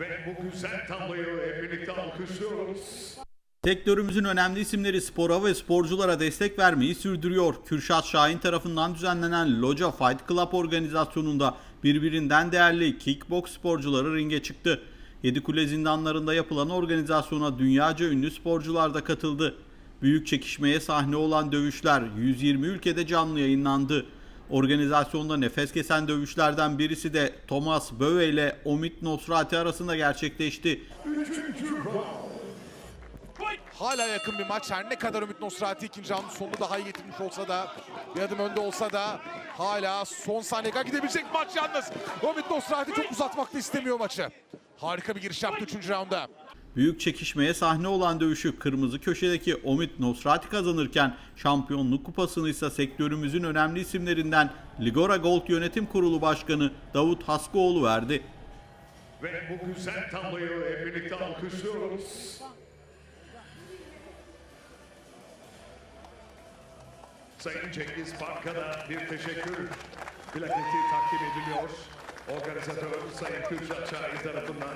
Ve bu güzel tabloyu hep birlikte alkışlıyoruz. Sektörümüzün önemli isimleri spora ve sporculara destek vermeyi sürdürüyor. Kürşat Şahin tarafından düzenlenen Loca Fight Club organizasyonunda birbirinden değerli kickbox sporcuları ringe çıktı. Yedikule zindanlarında yapılan organizasyona dünyaca ünlü sporcular da katıldı. Büyük çekişmeye sahne olan dövüşler 120 ülkede canlı yayınlandı. Organizasyonda nefes kesen dövüşlerden birisi de Thomas Böve ile Omid Nosrati arasında gerçekleşti. Hala yakın bir maç. Her ne kadar Ümit Nosrati ikinci roundun sonunu daha iyi getirmiş olsa da bir adım önde olsa da hala son saniye kadar gidebilecek maç yalnız. Ümit Nosrati çok uzatmak da istemiyor maçı. Harika bir giriş yaptı 3. rounda. Büyük çekişmeye sahne olan dövüşü kırmızı köşedeki Omid Nosrati kazanırken şampiyonluk kupasını ise sektörümüzün önemli isimlerinden Ligora Gold Yönetim Kurulu Başkanı Davut Haskoğlu verdi. Ve bu güzel tabloyu hep birlikte alkışlıyoruz. Sayın Cengiz Park'a da bir teşekkür plaketi takdim ediliyor. Organizatör Sayın Kürşat Şahin tarafından.